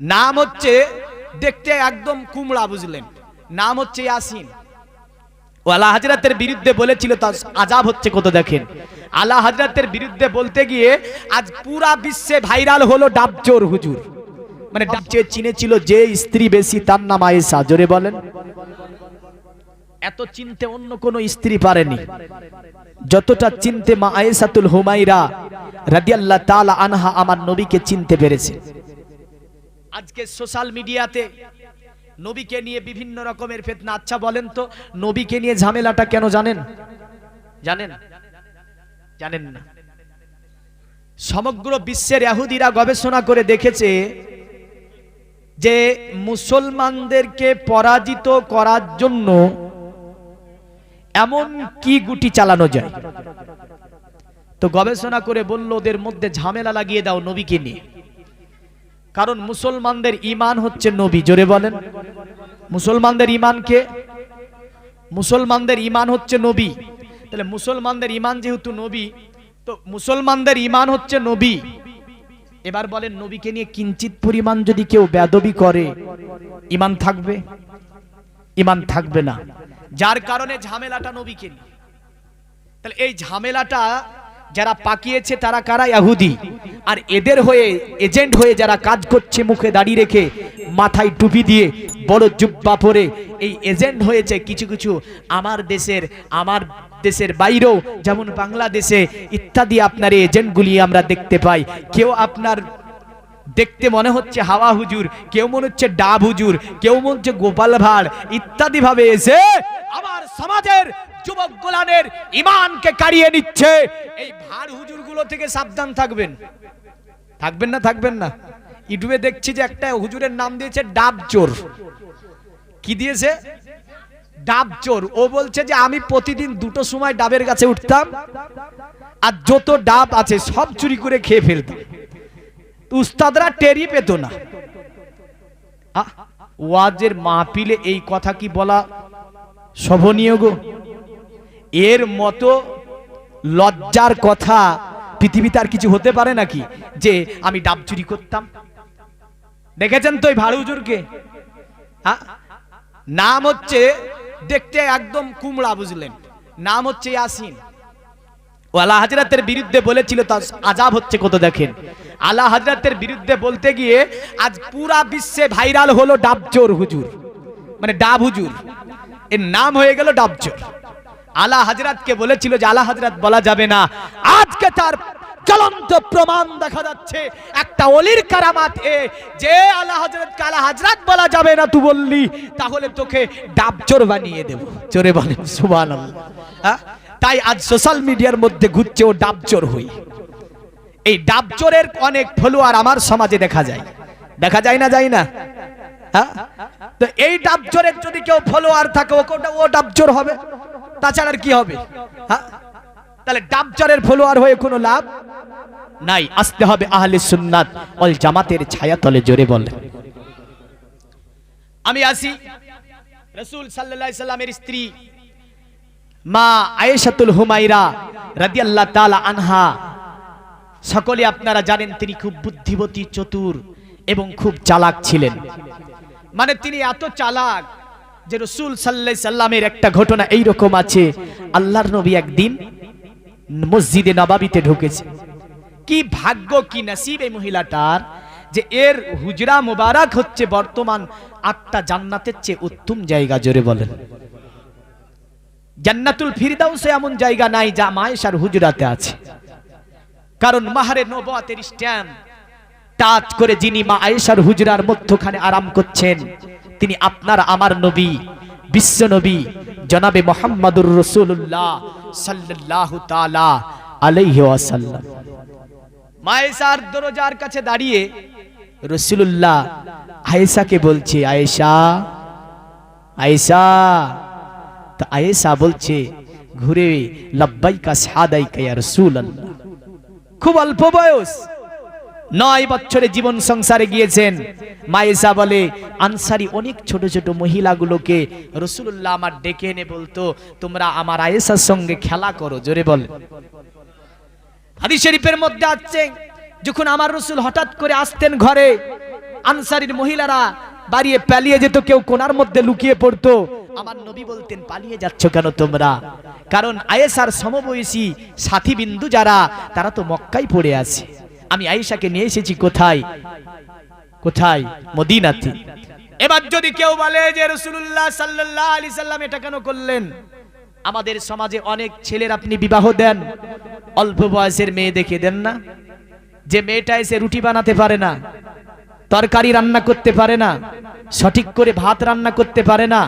নাম হচ্ছে দেখতে একদম কুমড়া, বুঝলেন? নাম হচ্ছে ইয়াসিন। ও আলা হাজরাতের বিরুদ্ধে বলেছিল, তার আজাব হচ্ছে কত দেখেন। আলা হাজরাতের বিরুদ্ধে বলতে গিয়ে আজ পুরা বিশ্বে ভাইরাল হলো ডাবচোর হুজুর। মানে ডাবচে চিনেছিল, যে স্ত্রী বেশি, তার নাম আয়েশা। জোরে বলেন। এত চিনতে অন্য কোন স্ত্রী পারেনি। যতটা চিনতে মা আয়েশাতুল হুমাইরা রাদিয়াল্লাহ তাআলা আনহা আমার নবীকে চিনতে পেরেছে। আজকে সোশ্যাল মিডিয়াতে নবীকে নিয়ে বিভিন্ন রকমের ফেতনা। আচ্ছা বলেন তো, নবীকে নিয়ে ঝামেলাটা কেন জানেন? জানেন? জানেন না। সমগ্র বিশ্বের ইহুদিরা গবেষণা করে দেখেছে যে মুসলমানদেরকে পরাজিত করার জন্য এমন কি গুটি চালানো যায়? তো গবেষণা করে বলল, ওদের মধ্যে ঝামেলা লাগিয়ে দাও নবীকে নিয়ে। কারণ মুসলমানদের ইমান হচ্ছে নবী, জোরে বলেন। মুসলমানদের ইমানকে মুসলমানদের ইমান হচ্ছে নবী। তাহলে মুসলমানদের ইমান যেহেতু নবী, তো মুসলমানদের ইমান হচ্ছে নবী। এবার বলেন, নবীকে নিয়ে কিঞ্চিত পরিমাণ যদি কেউ বেদবি করে ইমান থাকবে? ইমান থাকবে না। যার কারণে ঝামেলাটা নবীকে নিয়ে। তাহলে এই ঝামেলাটা যারা পাকিয়েছে তারা কারা? ইহুদি আর এদের হয়ে, এজেন্ট হয়ে যারা কাজ করছে মুখে দাঁড়িয়ে রেখে, মাথায় টুপি দিয়ে বড় জুব্বা পরে, এই এজেন্ট হয়েছে কিছু কিছু আমার দেশের আমার দেশের বাইরেও, যেমন বাংলাদেশে, ইত্যাদি আপনার এই এজেন্টগুলি আমরা দেখতে পাই। কেউ আপনার দেখতে মনে হচ্ছে হাওয়া হুজুর, কেউ মনে হচ্ছে ডাব হুজুর, কেউ মনে হচ্ছে গোপাল ভাড় ইত্যাদি ভাবে এসে আমার সমাজের যুবক গোলানের ইমানকে কাড়িয়ে নিচ্ছে। এই ভাড় হুজুরগুলো থেকে সাবধান থাকবেন। থাকবেন না থাকবেন না। ইউটিউবে দেখছি যে একটা হুজুরের নাম দিয়েছে ডাব চোর। কি দিয়েছে? ডাব চোর। ও বলছে যে আমি প্রতিদিন দুটো সময় ডাবের গাছে উঠতাম আর যত ডাব আছে সব চুরি করে খেয়ে ফেলতাম। উস্তাদরা টেরি পেত না। ওয়াজের মাহফিলে এই কথা কি বলা শোভনীয় গো? এর মতো লজ্জার কথা পৃথিবীতে আর কিছু হতে পারে নাকি? যে আমি ডাব চুরি করতাম। দেখেছেন তো এই ভাড়ু হুজুরকে? হ্যাঁ? নাম হচ্ছে, দেখতে একদম কুমড়া বুঝলেন। নাম হচ্ছে ইয়াসিন। ও আলা হাজরাতের বিরুদ্ধে বলেছিল, তার আজাব হচ্ছে কত দেখেন। আলা হাজরাতের বিরুদ্ধে বলতে গিয়ে, আজ পুরা বিশ্বে ভাইরাল হলো ডাবচোর হুজুর। মানে ডাব হুজুর। এর নাম হয়ে গেল ডাবচোর। আলা হাজরাতকে বলেছিল যে, আলা হাজরাত বলা যাবে না। আজকে তার চলন্ত প্রমাণ দেখা যাচ্ছে। একটা অলির কারামাত যে আলা হজরতকে আলা হাজরাত বলা যাবে না তুই বললি, তাহলে তোকে ডাবচোর বানিয়ে দেব। চোরে বলেন সুবহানাল্লাহ। হ্যাঁ? তাই আজ সোশ্যাল মিডিয়ার মধ্যে ঘুরছে ও ডাবচোর হই। এই ডাবচোরের অনেক ফলোয়ার আমার সমাজে দেখা যায়। দেখা যায় না যায় না? হ্যাঁ? তো এই ডাবচোরের যদি কেউ ফলোয়ার থাকে ও কোটা ও ডাবচোর হবে। তাছাড়া কি হবে? হ্যাঁ? তাহলে ডাবচোরের ফলোয়ার হয়ে কোনো লাভ নাই। আসতে হবে আহলে সুন্নাত অল জামাতের ছায়া তলে জোরে বলে। আমি আসি। রসুল আলাইহি সাল্লামের স্ত্রী মা আয়েশাতুল হুমাইরা রাদিয়াল্লাহু তাআলা আনহা। সকলে আপনারা জানেন তিনি খুব বুদ্ধিমতী চতুর এবং খুব চালাক ছিলেন। মানে তিনি এত চালাক যে রসুল সাল্লাল্লাহু সাল্লামের একটা ঘটনা এই রকম আছে। আল্লাহর নবী একদিন মসজিদে নবাবিতে ঢুকেছে। কি ভাগ্য, কি নসিব এই মহিলাটার যে এর হুজরা মুবারক হচ্ছে বর্তমান আটটা জান্নাতের চেয়ে উত্তম জায়গা জোরে বলেন। জান্নাতুল ফিরদাউসে এমন জায়গা নাই যা মায়েশার হুজরাতে আছে। কারণ মাহারে নবাতের স্ট্যাম্প টাচ করে যিনি মা আয়েশার হুজরার মধ্যখানে আরাম করছেন। তিনি আপনার আমার নবী, বিশ্ব নবী, জনাবে মোহাম্মদুর রসুল্লাহ আলাইহি ওয়াসাল্লাম। মায়েশার দরজার কাছে দাঁড়িয়ে রসুল্লাহ আয়েশাকে বলছে, আয়েশা আয়েশা, তা আয়েশা বলছে, ঘুরে, লব্বাইকা সাদাইকা ইয়া রাসূলুল্লাহ। খুব অল্প বয়স। নয় বছরে জীবন সংসারে গিয়েছেন। মায়েসা বলে, আনসারি অনেক ছোট ছোট মহিলাগুলোকে রসুল্লাহ আমার ডেকে এনে বলতো, তোমরা আমার আয়েসার সঙ্গে খেলা করো। জোরে বল। হাদিস শরীফের মধ্যে আছে, যখন আমার রসুল হঠাৎ করে আসতেন ঘরে, আনসারির মহিলারা বাড়িয়ে পালিয়ে যেত, কেউ কোনার মধ্যে লুকিয়ে পড়তো। আমার নবী বলতেন, পালিয়ে যাচ্ছ কেন তোমরা? কারণ আয়েসার সমবয়সী সাথী বিন্দু যারা, তারা তো মক্কাই পড়ে আছে। আমি আয়েশাকে নিয়ে এসেছি কোথায়? কোথায়? মদিনাতে। এবার যদি কেউ বলে যে রসুল্লাহ সাল্লাহ আলি সাল্লাম এটা কেন করলেন? আমাদের সমাজে অনেক ছেলের আপনি বিবাহ দেন, অল্প বয়সের মেয়ে দেখে দেন না। যে মেয়েটা এসে রুটি বানাতে পারে না, তরকারি রান্না করতে পারে না, সঠিক করে ভাত রান্না করতে পারে না,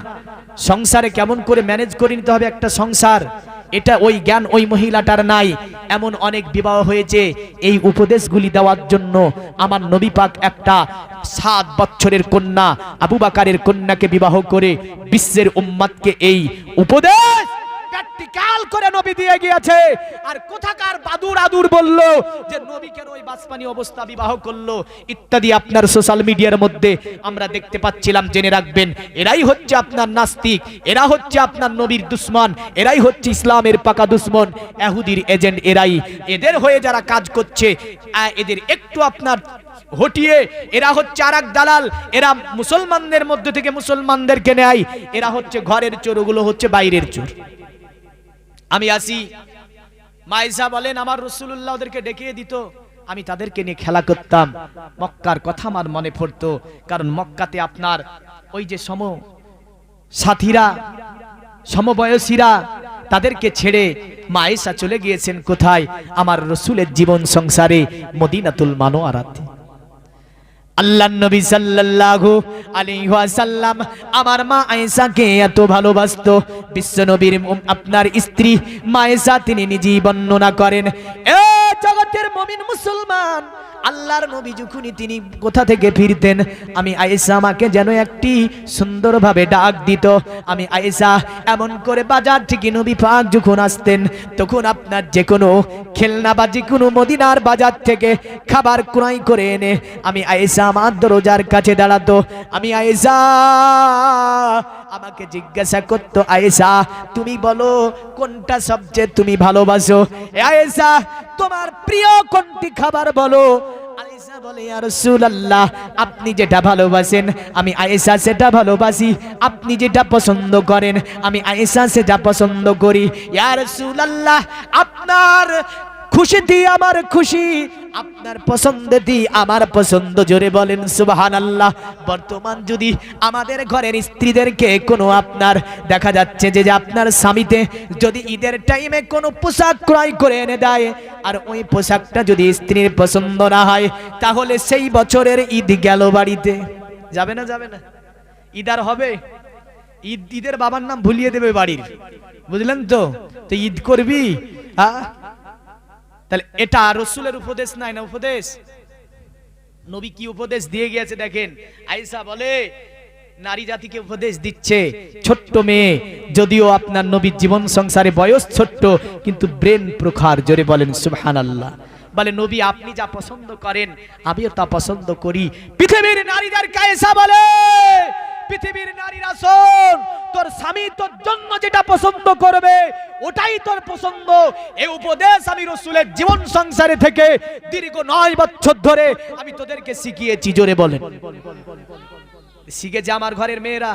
সংসারে কেমন করে ম্যানেজ করে নিতে হবে একটা সংসার? এটা ওই জ্ঞান ওই মহিলাটার নাই। এমন অনেক বিবাহ হয়েছে। এই উপদেশগুলি দেওয়ার জন্য আমার নবী পাক একটা সাত বছরের কন্যা, আবু বাকারের কন্যাকে বিবাহ করে বিশ্বের উম্মাদকে এই উপদেশ প্র্যাকটিক্যাল করে নবী দিয়ে গিয়েছে। আর কোথাকার বাদুর আদুর বলল যে, নবী কেন ওই বাসপানি অবস্থা বিবাহ করল? ইত্যাদি আপনার সোশ্যাল মিডিয়ার মধ্যে আমরা দেখতে পাচ্ছিলাম, জেনে রাখবেন। এরাই হচ্ছে আপনার নাস্তিক, এরা হচ্ছে আপনার নবীর দুশ্মন, এরাই হচ্ছে ইসলামের পাকা দুশ্মন। এহুদির এজেন্ট এরাই। এদের হয়ে যারা কাজ করছে এদের একটু আপনার হটিয়ে, এরা হচ্ছে আর দালাল। এরা মুসলমানদের মধ্যে থেকে মুসলমানদেরকে নেয়। এরা হচ্ছে ঘরের চোর, ওগুলো হচ্ছে বাইরের চোর। আমি আসি মাইসা বলেন, আমার রসুল্লাহ ওদেরকে ডেকে দিত। আমি তাদেরকে নিয়ে খেলা করতাম। মক্কার কথা আমার মনে পড়তো। কারণ মক্কাতে আপনার ওই যে সম সাথীরা, সমবয়সীরা, তাদেরকে ছেড়ে মায়েশা চলে গিয়েছেন কোথায়? আমার রসুলের জীবন সংসারে মদিনাতুল মানো মানোয়ারাতে। আল্লাহ নবী সাল্লাল্লাহু আলাইহি ওয়াসাল্লাম আমার মা আয়েশাকে এত ভালোবাসতো। বিশ্ব নবীর আপনার স্ত্রী মা আয়েশা, তিনি নিজেই বর্ণনা করেন, এ জগতের মুমিন মুসলমান আল্লাহর নবী যখনই তিনি কোথা থেকে ফিরতেন, আমি আয়েশা আমাকে যেন একটি সুন্দরভাবে ডাক দিত। আমি আয়েশা, এমন করে বাজার থেকে নবী পাক যখন আসতেন, তখন আপনার যে কোনো খেলনা বা যে কোনো মদিনার বাজার থেকে খাবার ক্রয় করে এনে, আমি আয়েশা আমার দরজার কাছে দাঁড়াতো। আমি আয়েশা আমাকে জিজ্ঞাসা করতো, আয়েশা, তুমি বলো, কোনটা সবচেয়ে তুমি ভালোবাসো? আয়েশা, তোমার প্রিয় কোনটি খাবার বলো? বলে রাসূলুল্লাহ, আপনি যেটা ভালোবাসেন, আমি আয়েশা সেটা ভালোবাসি। আপনি যেটা পছন্দ করেন, আমি আয়েশা সেটা পছন্দ করি। ইয়া রাসূলুল্লাহ, আপনার খুশিতে আমার খুশি আপনার পছন্দে আমার পছন্দ। জোরে বলেন সুবাহান আল্লাহ বর্তমান যদি আমাদের ঘরের স্ত্রীদেরকে কোনো আপনার দেখা যাচ্ছে যে আপনার স্বামীতে যদি ঈদের টাইমে কোনো পোশাক ক্রয় করে এনে দেয়, আর ওই পোশাকটা যদি স্ত্রীর পছন্দ না হয়, তাহলে সেই বছরের ঈদ গেল বাড়িতে। যাবে না যাবে না? ঈদ আর হবে? ঈদ, ঈদের বাবার নাম ভুলিয়ে দেবে বাড়ির। বুঝলেন তো? তো ঈদ করবি? হ্যাঁ তাহলে এটা রসুলের উপদেশ নাই না উপদেশ? নবী কি উপদেশ দিয়ে গিয়েছে দেখেন? আয়েশা বলে, নারী জাতিকে উপদেশ দিচ্ছে, ছোট্ট মেয়ে, যদিও আপনার নবীর জীবন সংসারে বয়স ছোট্ট, কিন্তু ব্রেন প্রখার, জোরে বলেন সুবহানাল্লাহ। বলে, নবী, আপনি যা পছন্দ করেন, আমিও তা পছন্দ করি। পৃথিবীর নারীদের কায়েসা বলে পৃথিবীর নারীরা শোন তোর স্বামী তোর জন্য যেটা পছন্দ করবে, ওটাই তোর পছন্দ। এ উপদেশ আমি রসুলের জীবন সংসারে থেকে দীর্ঘ নয় বছর ধরে আমি তোদেরকে শিখিয়েছি, জোরে বলেন। শিখেছে আমার ঘরের মেয়েরা?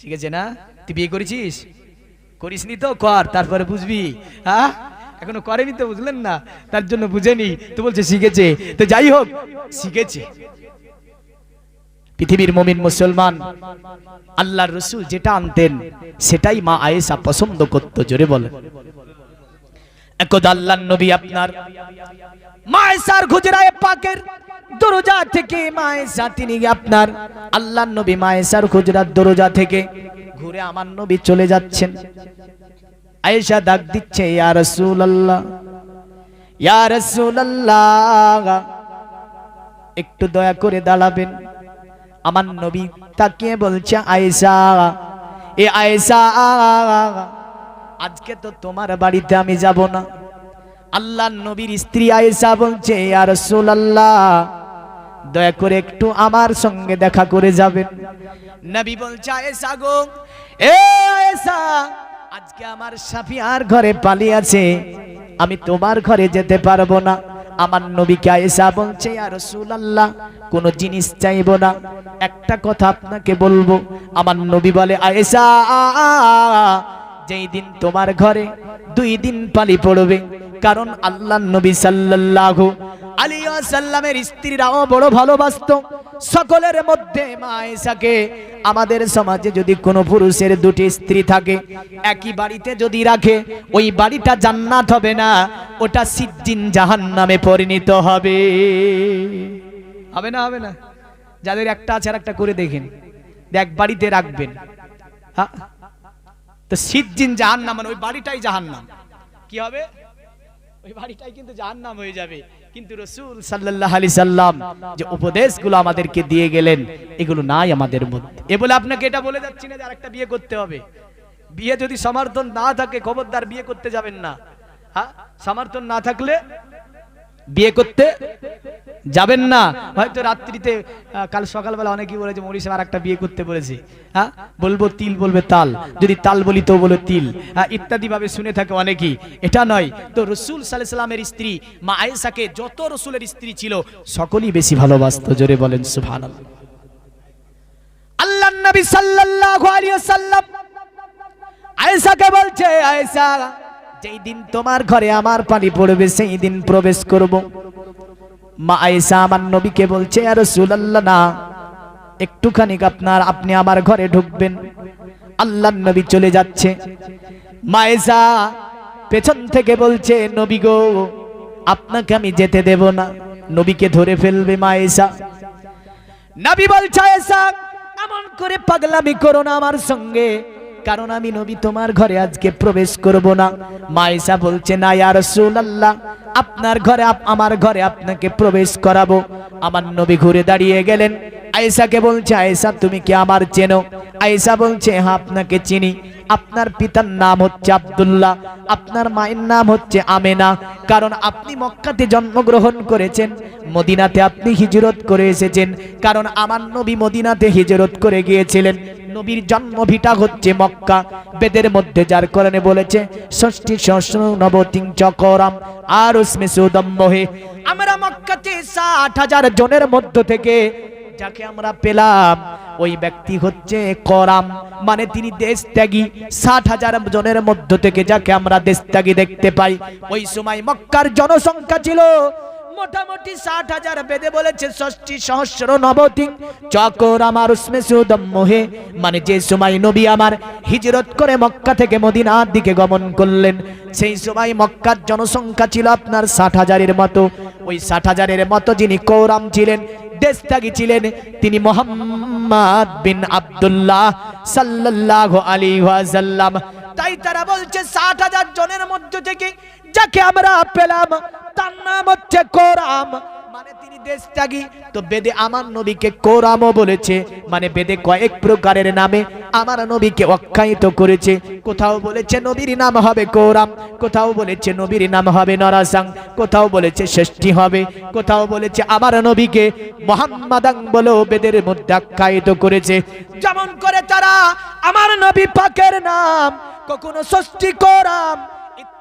শিখেছে না? তুই বিয়ে করেছিস? করিসনি তো, কর, তারপরে বুঝবি। হ্যাঁ এখনও করেনি তো, বুঝলেন না? তার জন্য বুঝেনি। তো বলছে, শিখেছে। তো যাই হোক, শিখেছে। পৃথিবীর মমিন মুসলমান, আল্লাহর রসুল যেটা আনতেন, সেটাই মা আয়েশা পছন্দ করত, জোরে বলেন একদ আপনার থেকে তিনি আপনার খুজরার থেকে ঘুরে চলে যাচ্ছেন। আয়েশা ডাক ইয়া ইয়া একটু দয়া করে দাঁড়াবেন। আমার নবী তাকিয়ে বলছে, আয়েশা, এ আয়েশা, আজকে তো তোমার বাড়িতে আমি যাব না। আল্লাহ নবীর স্ত্রী আয়েশা বলছে আর রাসূলুল্লাহ, দয়া করে একটু আমার সঙ্গে দেখা করে যাবেন। নবী বলছে, আয়েশা গো, এ আয়েশা, আজকে আমার সাফিয়ার ঘরে পালিয়ে আছে। আমি তোমার ঘরে যেতে পারব না। আমার নবীকে আয়েশা বলছে আর রাসূলুল্লাহ, কোন জিনিস চাইব না। একটা কথা আপনাকে বলব, আমার নবী বলে, আয়েশা, যেই দিন তোমার ঘরে দুই দিন পালি পড়বে, কারণ আল্লাহ নবী সাল্লাল্লাহু ওয়াসাল্লামের স্ত্রীরাও বড় ভালোবাসতো। সকলের মধ্যে মা আয়েশাকে আমাদের সমাজে যদি কোনো পুরুষের দুটি স্ত্রী থাকে, একই বাড়িতে যদি রাখে, ওই বাড়িটা জান্নাত হবে না, ওটা সিজ্জিন জাহান্নামে পরিণত হবে। হবে না হবে না। যাদের একটা আছে আর একটা করে দেখেন। এক বাড়িতে রাখবেন। তো সিজ্জিন জাহান্নাম মানে ওই বাড়িটাই জাহান্নাম। কি হবে? ওই বাড়িটাই কিন্তু জাহান্নাম হয়ে যাবে। কিন্তু রসুল সাল্লাহ আলি সাল্লাম যে উপদেশগুলো আমাদেরকে দিয়ে গেলেন, এগুলো নাই আমাদের মধ্যে। এ বলে আপনাকে এটা বলে যাচ্ছি না যে আরেকটা বিয়ে করতে হবে। বিয়ে যদি সমর্থন না থাকে, খবরদার বিয়ে করতে যাবেন না। হ্যাঁ? সমর্থন না থাকলে বিয়ে করতে যাবেন না। হয়তো রাত্রিতে কাল সকালবেলা অনেকেই বলেছে মরিস আর একটা বিয়ে করতে বলেছে। হ্যাঁ? বলব তিল বলবে তাল। যদি তাল বলি তো বলো তিল। হ্যাঁ, ইত্যাদি ভাবে শুনে থাকে অনেকেই। এটা নয়। তো রসুল সাল্লামের স্ত্রী মা আয়েশাকে যত রসুলের স্ত্রী ছিল সকলেই বেশি ভালোবাসতো। জোরে বলেন সুবহানাল্লাহ। আল্লাহ নবী ওয়াসাল্লাম আয়েশাকে বলছে আয়েশা যেই দিন তোমার ঘরে আমার পানি পড়বে সেই দিন প্রবেশ করব। মা আয়েশা আমার নবীকে বলছে আর রাসূলুল্লাহ, না, একটুখানি আপনার, আপনি আমার ঘরে ঢুকবেন। আল্লাহ নবী চলে যাচ্ছে। মা আয়েশা পেছন থেকে বলছে, নবী গো, আপনাকে আমি যেতে দেব না। নবীকে ধরে ফেলবে মা আয়েশা। নবী বলছে এমন করে পাগলামি করো না আমার সঙ্গে। কারণ আমি নবী তোমার ঘরে আজকে প্রবেশ করব না। মাইসা বলছে, না, ইয়া রাসূলুল্লাহ, আপনার ঘরে আমার ঘরে আপনাকে প্রবেশ করাবো। আমার নবী ঘুরে দাঁড়িয়ে গেলেন। আয়েশাকে বলছে, আয়েশা, তুমি কি আমার চেনো? আয়েশা বলছে হ্যাঁ আপনাকে চিনি। আপনার পিতার নাম হচ্ছে আব্দুল্লাহ। আপনার মায়ের নাম হচ্ছে আমেনা। কারণ আপনি মক্কাতে জন্মগ্রহণ করেছেন, মদিনাতে আপনি হিজরত করে এসেছেন। কারণ আমার নবী মদিনাতে হিজরত করে গিয়েছিলেন। নবীর জন্মভিটা হচ্ছে মক্কা। বেদের মধ্যে যার কারণে বলেছে, ষষ্ঠী সহস্র নবতিং চকরাম আর উসমে সুদম্মহে আমরা মক্কাতে ষাট হাজার জনের মধ্য থেকে যাকে আমরা পেলাম, ওই ব্যক্তি হচ্ছে করাম। মানে তিনি দেশ ত্যাগী ষাট হাজার জনের মধ্য থেকে যাকে আমরা দেশ ত্যাগী দেখতে পাই। ওই সময় মক্কার জনসংখ্যা ছিল মোটামুটি ষাট হাজার বেদে বলেছে ষষ্ঠী সহস্র নবতিং। চকর আমার উসমে সুদম্মহে মানে যে সময় নবী আমার হিজরত করে মক্কা থেকে মদিনার দিকে গমন করলেন, সেই সময় মক্কার জনসংখ্যা ছিল আপনার ষাট হাজারের মতো। ওই ষাট হাজারের মতো যিনি কৌরাম ছিলেন, দেশত্যাগী ছিলেন, তিনি মোহাম্মদ বিন আব্দুল্লাহ সাল্লাল্লাহু আলাইহি ওয়াসাল্লাম। তাই তারা বলছে ষাট হাজার জনের মধ্য থেকে যাকে আমরা পেলাম, তার হচ্ছে কোরাম মানে তিনি দেশত্যাগী তো বেদে আমার নবীকে কোরামও বলেছে মানে বেদে কয়েক প্রকারের নামে আমার নবীকে অখ্যায়িত করেছে। কোথাও বলেছে নবীর নাম হবে কোরাম কোথাও বলেছে নবীর নাম হবে নরাসাং, কোথাও বলেছে ষষ্ঠী হবে, কোথাও বলেছে আমার নবীকে মোহাম্মদাং বলেও বেদের মধ্যে আখ্যায়িত করেছে। যেমন করে তারা, আমার নবী পাকের নাম, কখনো ষষ্ঠী কোরাম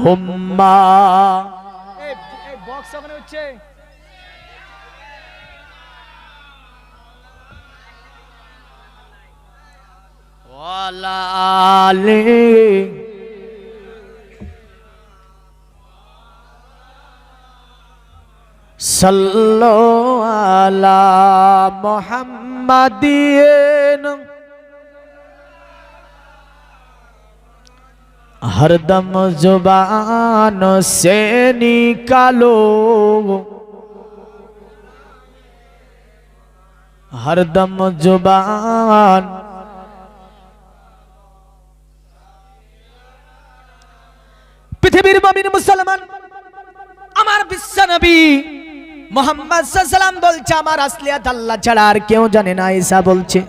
হুম্মা। বক্স ওখানে হচ্ছে। ওয়ালা আলে সল্লো আলা মোহাম্মদিন। हरदम जुबान से निकालो हरदम जुबान পৃথিবীর মমিন মুসলমান আমার বিশ্বনবী মোহাম্মদ সাল্লাম বলছে আমার আসলিয়াত আল্লাহ ছাড়া আর কেউ জানে না ঈসা বলছে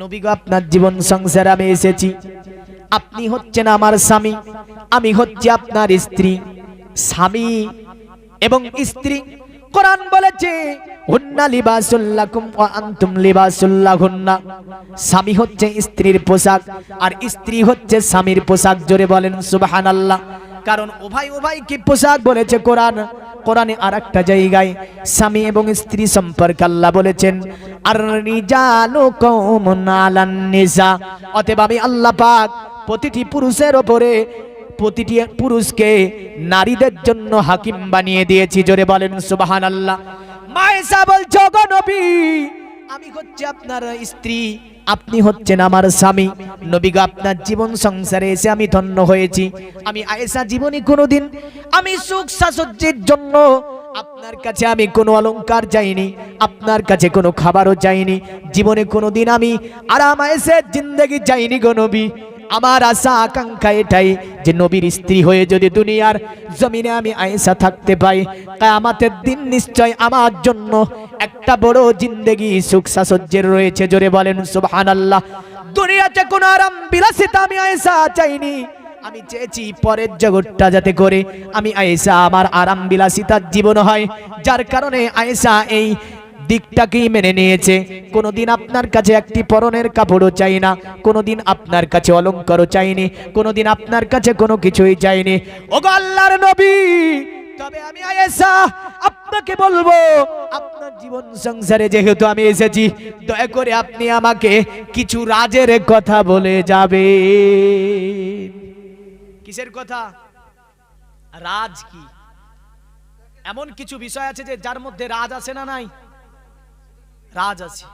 নবী গো আপনার জীবন সংসারে আমি এসেছি আপনি হচ্ছেন আমার স্বামী, আমি হচ্ছে আপনার স্ত্রী। স্বামী এবং স্ত্রী। কোরআন বলেছে স্বামী হচ্ছে স্ত্রীর পোশাক, আর স্ত্রী হচ্ছে স্বামীর পোশাক। জোরে বলেন কারণ উভয় উভয়কে পোশাক বলেছে কোরআন? কোরআনে আর একটা জায়গায় স্বামী এবং স্ত্রী সম্পর্কে আল্লাহ বলেছেন, আর রিজালু কওমুন আলান অতএব আমি আল্লাহ পাক প্রতিটি পুরুষের ওপরে প্রতিটি পুরুষকে নারীদের জন্য হাকিম বানিয়ে দিয়েছি, জোরে বলেন সুবাহান আল্লাহ মায়েশা বলছো নবী, আমি হচ্ছে আপনার স্ত্রী, আপনি হচ্ছেন আমার স্বামী। নবী আপনার জীবন সংসারে এসে আমি ধন্য হয়েছি। আমি আয়েশা জীবনে কোনোদিন, আমি সুখ সাহসের জন্য আপনার কাছে আমি কোনো অলংকার চাইনি আপনার কাছে কোনো খাবারও চাইনি জীবনে কোনোদিন আমি আরাম এসে জিন্দগি চাইনি গো নবী। আমার আশা আকাঙ্ক্ষা এটাই যে নবীর স্ত্রী হয়ে যদি দুনিয়ার জমিনে আমি আয়েশা থাকতে পাই আমাদের দিন নিশ্চয় আমার জন্য একটা বড় জিন্দেগি সুখ সাহসের রয়েছে। জোরে বলেন, সুবহানাল্লাহ। দুনিয়াতে কোনো আরাম বিলাসিতা আমি আয়েশা চাইনি। আমি চেয়েছি পরের জগৎটা যাতে করে আমি আয়েশা আমার আরাম বিলাসিতার জীবন হয়। যার কারণে আয়েশা এই দিকটাকেই মেনে নিয়েছে। কোনোদিন আপনার কাছে একটি পরনের কাপড়ও চাই না, কোনোদিন আপনার কাছে অলঙ্কারও চাইনি, কোনোদিন আপনার কাছে কোনো কিছুই চাইনি। ও আল্লাহর নবী, তবে আমি আয়েশা আপনাকে বলব, আপনার জীবন সংসারে যেহেতু আমি এসেছি, দয়া করে আপনি আমাকে কিছু রাজের কথা বলে যাবে কিসের কথা? রাজ কি? এমন কিছু বিষয় আছে যে যার মধ্যে রাজ আছে না নাই? রাজ আছে।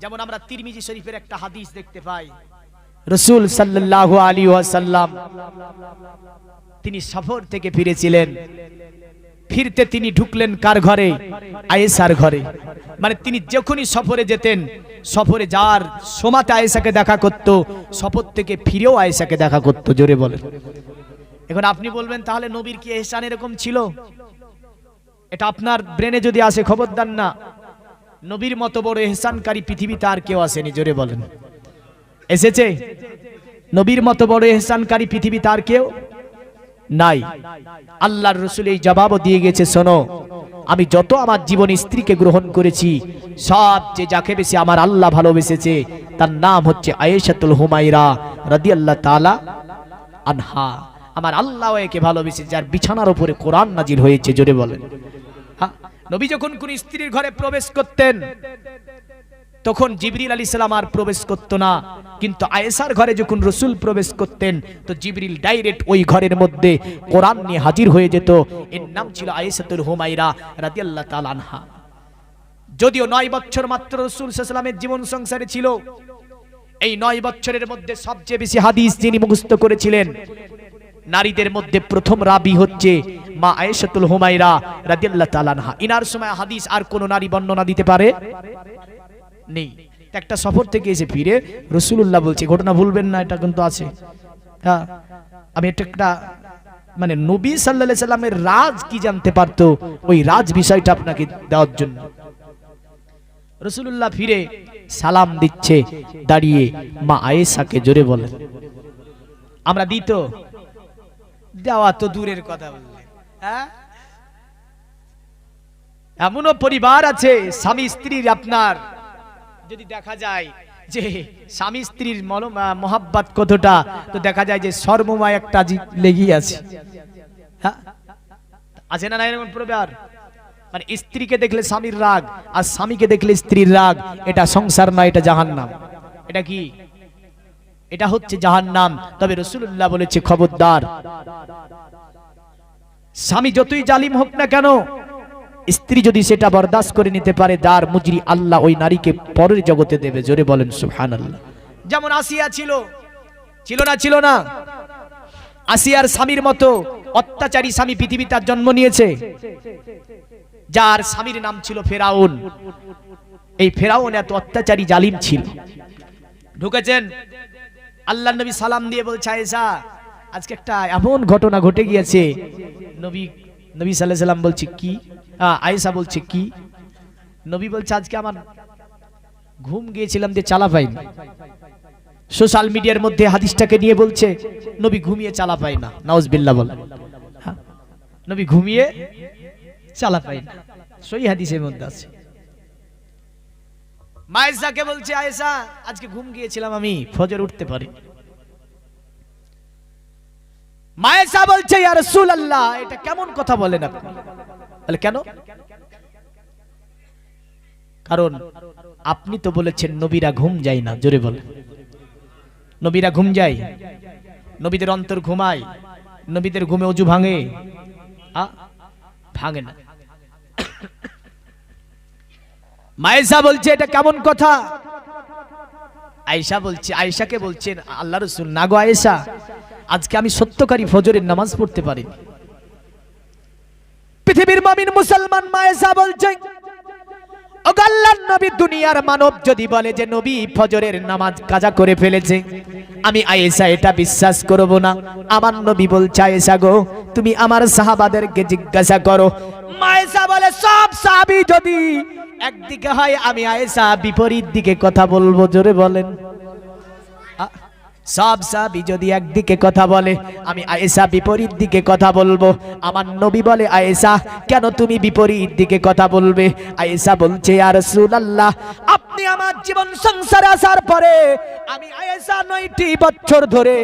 যেমন আমরা তিরমিজি শরীফের একটা হাদিস দেখতে পাই। রসুল সাল্লাল্লাহু আলী ওয়াসাল্লাম তিনি সফর থেকে ফিরেছিলেন। ফিরতে তিনি ঢুকলেন কার ঘরে? আয়েসার ঘরে। মানে তিনি যখনই সফরে যেতেন সফরে যাওয়ার সোমাতে আয়েসাকে দেখা করত সফর থেকে ফিরেও আয়েসাকে দেখা করত জোরে বলেন। এখন আপনি বলবেন তাহলে নবীর কি এহসান এরকম ছিল? এটা আপনার ব্রেনে যদি আসে খবরদার না। নবীর মতো বড় এহসানকারী পৃথিবীতে আর কেউ আসেনি, জোরে বলেন। এসেছে? নবীর মতো বড় এহসানকারী পৃথিবীতে আর কেউ নাই। আল্লাহর রসুল এই জবাবও দিয়ে গেছে, শোনো, আমি যত আমার জীবন স্ত্রীকে গ্রহণ করেছি সবচেয়ে যাকে বেশি আমার আল্লাহ ভালোবেসেছে, তার নাম হচ্ছে আয়েশাতুল হুমাইরা রাদি আল্লাহ তালা আনহা। আমার আল্লাহ একে ভালোবেসেছে, যার বিছানার উপরে কোরআন নাজির হয়েছে, জোরে বলেন। হ্যাঁ নবী যখন কোন স্ত্রীর ঘরে প্রবেশ করতেন, তখন জিবরিল আলী সালাম আর প্রবেশ করতো না। কিন্তু আয়েসার ঘরে যখন রসুল প্রবেশ করতেন, তো জিবরিল ডাইরেক্ট ওই ঘরের মধ্যে কোরআন নিয়ে হাজির হয়ে যেত। এর নাম ছিল আয়েসাতুল হুমাইরা রাদিয়াল্লাহ তাআলা আনহা। যদিও নয় বছর মাত্র রসুল সাল্লামের জীবন সংসারে ছিল, এই নয় বছরের মধ্যে সবচেয়ে বেশি হাদিস যিনি মুখস্থ করেছিলেন নারীদের মধ্যে প্রথম রাবি হচ্ছে মা আয়েশাতুল হুমাইরা রাদিয়াল্লাহু তাআলা আনহা। ইনার সময় হাদিস আর কোন নারী বর্ণনা দিতে পারে? নেই। একটা সফর থেকে এসে ফিরে রসুল্লাহ বলছে, ঘটনা ভুলবেন না, এটা কিন্তু আছে। হ্যাঁ আমি এটা একটা মানে নবী সাল্লাহ সাল্লামের রাজ কি জানতে পারতো? ওই রাজ বিষয়টা আপনাকে দেওয়ার জন্য। রসুল্লাহ ফিরে সালাম দিচ্ছে, দাঁড়িয়ে মা আয়েশাকে জোরে বলেন আমরা দিত দেওয়া তো দূরের কথা বললেন হ্যাঁ? এমনও পরিবার আছে, স্বামী স্ত্রীর আপনার। যদি দেখা যায় যে স্বামী স্ত্রীর মহাব্বাত কতটা, তো দেখা যায় যে সর্বময় একটা লেগেই আছে। হ্যাঁ? আছে না না এরকম পরিবার? মানে স্ত্রীকে দেখলে স্বামীর রাগ, আর স্বামীকে দেখলে স্ত্রীর রাগ, এটা সংসার না এটা জাহান নাম এটা কি? এটা হচ্ছে জাহান নাম তবে রসুল্লাহ বলেছে, খবরদার। স্বামী যতই জালিম হোক না কেন, স্ত্রী যদি সেটা বরদাস্ত করে নিতে পারে, দার মুজরি আল্লাহ ওই নারীকে পরের জগতে দেবে। জোরে বলেন সুহান আল্লাহ যেমন আসিয়া ছিল ছিল না ছিল না। আসিয়ার স্বামীর মতো অত্যাচারী স্বামী পৃথিবী তার জন্ম নিয়েছে, যার স্বামীর নাম ছিল ফেরাউন। এই ফেরাউন এত অত্যাচারী, জালিম ছিল। ঢুকেছেন? আল্লাহ নবী সালাম দিয়ে বলছে আয়েশা আজকে একটা এমন ঘটনা ঘটে গিয়েছে। নবী নবী সাল্লাহ সাল্লাম বলছে কি? আয়েশা বলছে কি? নবী বলছে আজকে আমার ঘুম গিয়েছিলাম যে চালা পাই না। সোশ্যাল মিডিয়ার মধ্যে হাদিসটাকে নিয়ে বলছে নবী ঘুমিয়ে চালা পাই না। নাউজবিল্লাহ বলে। হ্যাঁ, নবী ঘুমিয়ে চালা পাই না। সই হাদিসের মধ্যে আছে। মায়েশাকে বলছে, আয়েশা, আজকে ঘুম গিয়েছিলাম আমি, ফজর উঠতে পারি মায়েশা বলছে, ইয়া রাসূলুল্লাহ, এটা কেমন কথা বলেন আপনি? বলে, কেন? কারণ আপনি তো বলেছেন, নবীরা ঘুম যায় না, জোরে বলে নবীরা ঘুম যায়, নবীদের অন্তর ঘুমায়, নবীদের ঘুমে অজু ভাঙে। ভাঙে না। মায়েশা বলছে, এটা কেমন কথা? আয়েশা বলছে, আয়েশাকে বলছেন আল্লাহ রসুল, না গো আয়েশা, আজকে আমি সত্যকারী ফজরের নামাজ পড়তে পারিনি। পৃথিবীর মামিন মুসলমান মায়েশা বলছে আল্লাহর নবী দুনিয়ার মানব যদি বলে যে নবী ফজরের নামাজ কাজা করে ফেলেছে, আমি আয়েশা এটা বিশ্বাস করব না। আমার নবী বলছে, আয়েশা গো, তুমি আমার সাহাবাদেরকে জিজ্ঞাসা করো। মায়েশা বলে, সব সাহাবী যদি একদিকে হয় আমি আয়েশা, বিপরীত দিকে কথা বলব, জোরে বলেন। সব সাবি যদি একদিকে কথা বলে, আমি আয়েশা বিপরীত দিকে কথা বলব। আমার নবী বলে, আয়েশা, কেন তুমি বিপরীত দিকে কথা বলবে? আয়েশা বলছে আর রাসূলুল্লাহ আপনি আমার জীবন সংসারে আসার পরে, আমি আয়েশা নয়টি বছর ধরে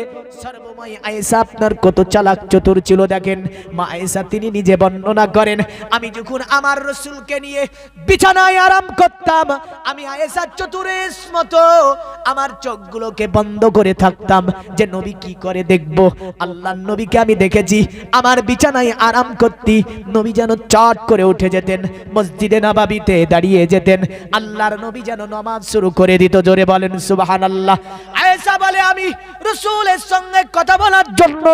সর্বময় আয়েশা আপনার কত চালাক চতুর ছিল দেখেন। মা আয়েশা, তিনি নিজে বর্ণনা করেন, আমি যখন আমার রসুলকে নিয়ে বিছানায় আরাম করতাম, আমি আয়েশা চতুরের মতো আমার চোখগুলোকে বন্ধ করে থাকতাম, যে নবী কি করে দেখব? আল্লাহ নবীকে আমি দেখেছি, আমার বিছানায় আরাম করতি, নবী যেন চট করে উঠে যেতেন, মসজিদে নাবাবিতে দাঁড়িয়ে যেতেন, আল্লাহর নবী যেন নামাজ শুরু করে দিত। জোরে বলেন, সুবহানাল্লাহ। আয়েশা বলে, আমি রসুলের সঙ্গে কথা বলার জন্য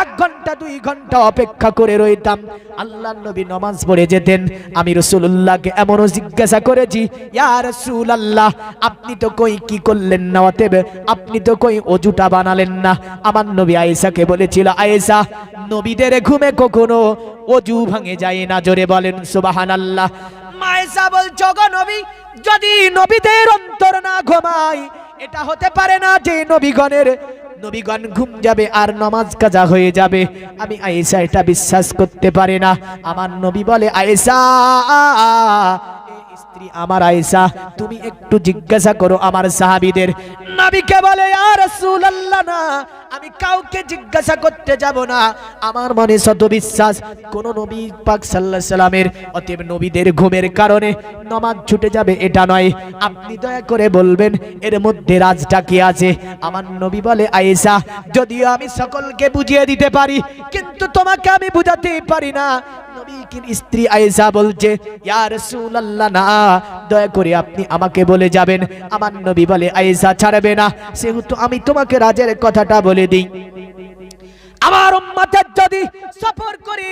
এক ঘণ্টা, দুই ঘণ্টা অপেক্ষা করে রইতাম। আল্লাহ নবী নামাজ পড়ে যেতেন। আমি রসুল্লাহকে এমনও জিজ্ঞাসা করেছি, ইয়া রসুল আল্লাহ আপনি তো কই কি করলেন না? অতএব আপনি তো কই অজুটা বানালেন না? আমার নবী আয়েশাকে বলেছিল, আয়েশা, নবীদের ঘুমে কখনো অজু ভাঙে যায় না। জোরে বলেন সুবাহান আল্লাহ মায়েশা বলছো গো নবী, যদি নবীদের অন্তর না ঘুমায়, এটা হতে পারে না যে নবীগণের, নবীগণ ঘুম যাবে আর নমাজ কাজা হয়ে যাবে। আমি আয়েশা এটা বিশ্বাস করতে পারি না। আমার নবী বলে, আয়েশা স্ত্রী আমার আয়েশা, তুমি একটু জিজ্ঞাসা করো আমার সাহাবীদের। নবীকে বলে আর রাসূলুল্লাহ, না আমি কাউকে জিজ্ঞাসা করতে যাব না। আমার মনে শত বিশ্বাস, কোন নবী পাক আলাইহি সাল্লামের, অতএব নবীদের ঘুমের কারণে নমাজ ছুটে যাবে, এটা নয়। আপনি দয়া করে বলবেন, এর মধ্যে রাজটা কি আছে? আমার নবী বলে, আয়েশা, যদিও আমি সকলকে বুঝিয়ে দিতে পারি, কিন্তু তোমাকে আমি বুঝাতেই পারি না। নবীর স্ত্রী আয়েশা বলছে, ইয়া রাসূলুল্লাহ, না, দয়া করে আপনি আমাকে বলে যাবেন। আমার নবী বলে, আয়েশা ছাড়বে না, সেহেতু আমি তোমাকে রাজের কথাটা বলে দিই। আমার উম্মতের যদি সফর করি,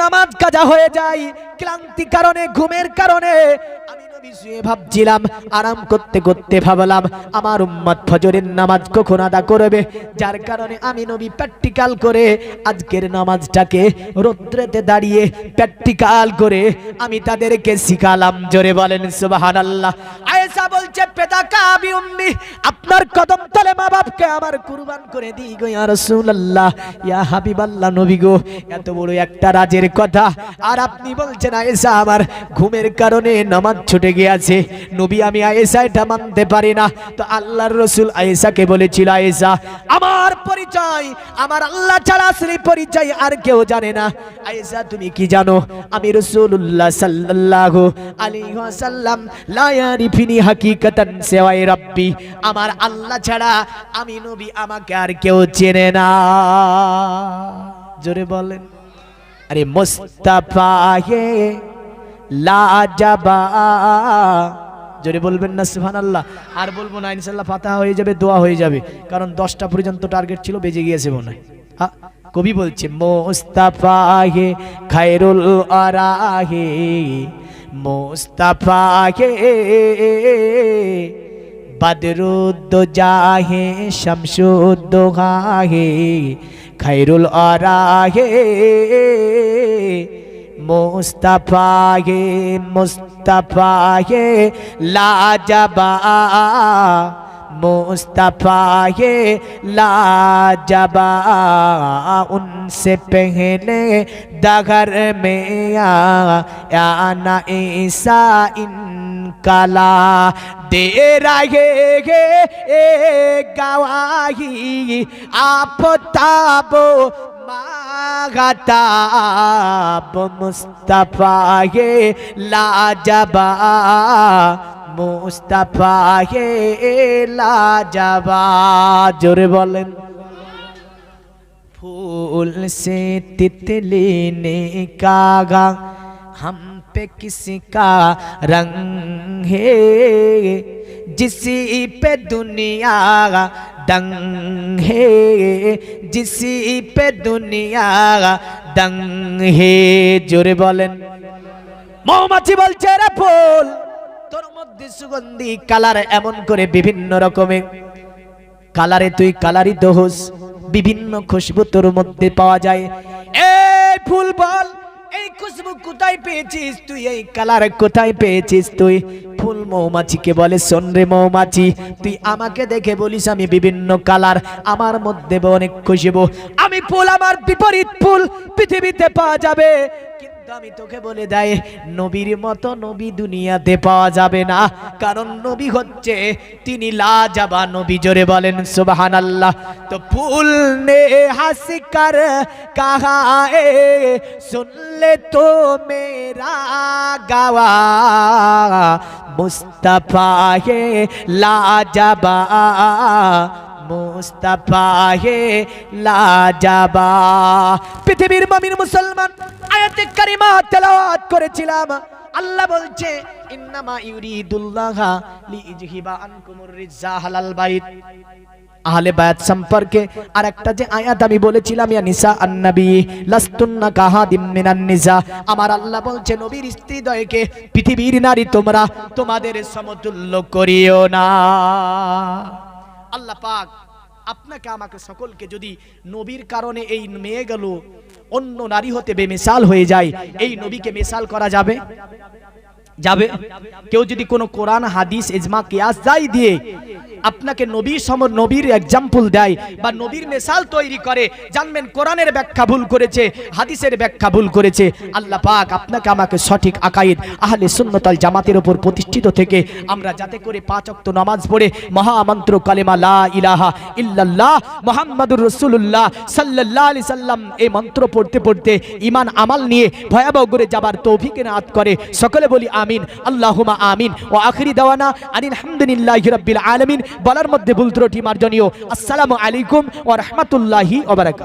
নামাজ কাজা হয়ে যায়, ক্লান্তি কারণে, ঘুমের কারণে, আমি আরাম করতে করতে ভাবলাম, আমার উম্মত ফজরের নামাজ কখন আদা করবে? যার কারণে আমি নবী প্র্যাকটিক্যাল করে আজকের নামাজটাকে রৌদ্রেতে দাঁড়িয়ে প্র্যাকটিক্যাল করে আমি তাদেরকে শিখালাম। জোরে বলেন, সুবহানাল্লাহ। আয়েশা বলছে পেতা কাবি উম্মি, আপনার কদম তলে মা বাপকে আমার কুরবান করে দিই গো ইয়া রাসূলুল্লাহ, ইয়া হাবিবাল্লাহ নবী গো, এত বড় একটা রাজের কথা। আর আপনি বলছেন, আয়েশা আমার ঘুমের কারণে নামাজ ছুটে গিয়েছে। নবী, আমি আয়েশা এটা মানতে পারি না। তো আল্লাহর রসুল আয়েশাকে বলেছিল, আয়েশা, আমার পরিচয়, আমার আল্লাহ ছাড়া আসলে পরিচয় আর কেউ জানে না। আয়েশা, তুমি কি জানো? আমি রসুল্লাহ সাল্লাল্লাহু আলাইহি ওয়াসাল্লাম লা ইয়ারিফিনি হাকিকাতান সেওয়াই রাব্বি। আমার আল্লাহ ছাড়া আমি নবী আমাকে আর কেউ চেনে না। জোরে বলেন। আরে মুস্তাফা হে লাজাবা। জোরে বলবেন না সুহান আল্লাহ আর বলব না ইনশাল্লাহ ফাতাহা হয়ে যাবে দোয়া হয়ে যাবে। কারণ দশটা পর্যন্ত টার্গেট ছিল বেজে গিয়েছে মনে হয়। আ, কবি বলছে মোস্তাফা হে খায়রুল আরাহে মোস্তাফা হে বদরুদ্দোজাহে শামসুদ্দোহাহে খায়রুল আরাহে মুস্তাফায়ে মুস্তাফায়ে লাজবা मुस्तफ़ा ये लाजबा उनसे पहले दगर में आना ईसा इनकला। दे रहे गे ए गवाही, आप ताबो मागताब मुस्तफ़ा ये लाजबा মুস্তাফা হে লাজাবা জোরে বলেন फूल से तितली ने कागा हम पे किसी का रंग है जिसी पे दुनिया दंग है जिसी पे दुनिया दंग है জোরে বলেন মৌমাছি বলছে রে ফুল তোর মধ্যে সুগন্ধি, কালার এমন করে বিভিন্ন রকমের। কালারে তুই কালারই দোহস বিভিন্ন খুশবু তোর মধ্যে পাওয়া যায়। এই ফুল বল, এই খুশবু কোথায় পেয়েছিস তুই? এই কালার কোথায় পেয়েছিস তুই? ফুল মৌমাছিকে বলে, শোন মৌমাছি, তুই আমাকে দেখে বলিস আমি বিভিন্ন কালার, আমার মধ্যে অনেক খুশবু। আমি ফুল, আমার বিপরীত ফুল পৃথিবীতে পাওয়া যাবে। আমি তোকে বলে দেয় নবীর মতো নবী দুনিয়াতে পাওয়া যাবে না। কারণ নবী হচ্ছে তিনি লা লাজাবা নবী, জোরে বলেন সুবহান আল্লাহ তো ফুল নে হাসি কর কাহা এ সুনলে তো মেরা গাওয়া। মুস্তফা হে লা লাজাবা মুস্তাফা হে লাজাবা। পৃথিবীর মামির মুসলমান, আয়াতে কারিমা তেলাওয়াত করেছিলাম। আল্লাহ বলছে, ইন্নামা ইউরিদুল্লাহ লিইজহিবা আনকুমুর রিজা হালাল বাইত। আহলে বায়াত সম্পর্কে আর একটা যে আয়াত আমি বলেছিলাম, ইয়া নিসা আন্নাবী, লাস্তুন্না কাহাদিম মিনান নিসা। আমার আল্লাহ বলছে, নবীর স্ত্রীদ্বয়কে পৃথিবীর নারী তোমরা তোমাদের সমতুল্য করিও না। আল্লাহ পাক আপনাকে, আমাকে সকলকে যদি নবীর কারণে এই মেয়ে গেল, অন্য নারী হতে বেমিসাল হয়ে যায়, এই নবীকে মেশাল করা যাবে? যাবে। কেউ যদি কোনো কোরআন, হাদিস, ইজমা, কিয়াস যাই দিয়ে আপনাকে নবীর সম নবীর এক্সাম্পল দেয় বা নবীর মেশাল তৈরি করে। জানবেন কোরআনের ব্যাখ্যা ভুল করেছে, হাদিসের ব্যাখ্যা ভুল করেছে। আল্লাহ পাক আপনাকে আমাকে সঠিক আকাইদ আহলে সুন্নতাল জামাতের ওপর প্রতিষ্ঠিত থেকে আমরা যাতে করে পাঁচ অক্ত নামাজ পড়ে মহামন্ত্র কালেমা লা ইলাহা ইল্লাল্লাহ মোহাম্মদুর রসুল্লাহ সাল্লাল্লাহ আলি সাল্লাম এই মন্ত্র পড়তে পড়তে ইমান আমাল নিয়ে ভয়াবহ করে যাবার তৌফিকে নাত করে। সকলে বলি আমিন আল্লাহুমা আমিন। ও আখরি দাওয়ানা আনিল হামদুলিল্লাহি রাব্বিল আলামিন। বলার মধ্যে ভুল ত্রুটি মার্জনীয়। আসসালামু আলাইকুম ওয়া রাহমাতুল্লাহি ওয়া বারাকাতুহু।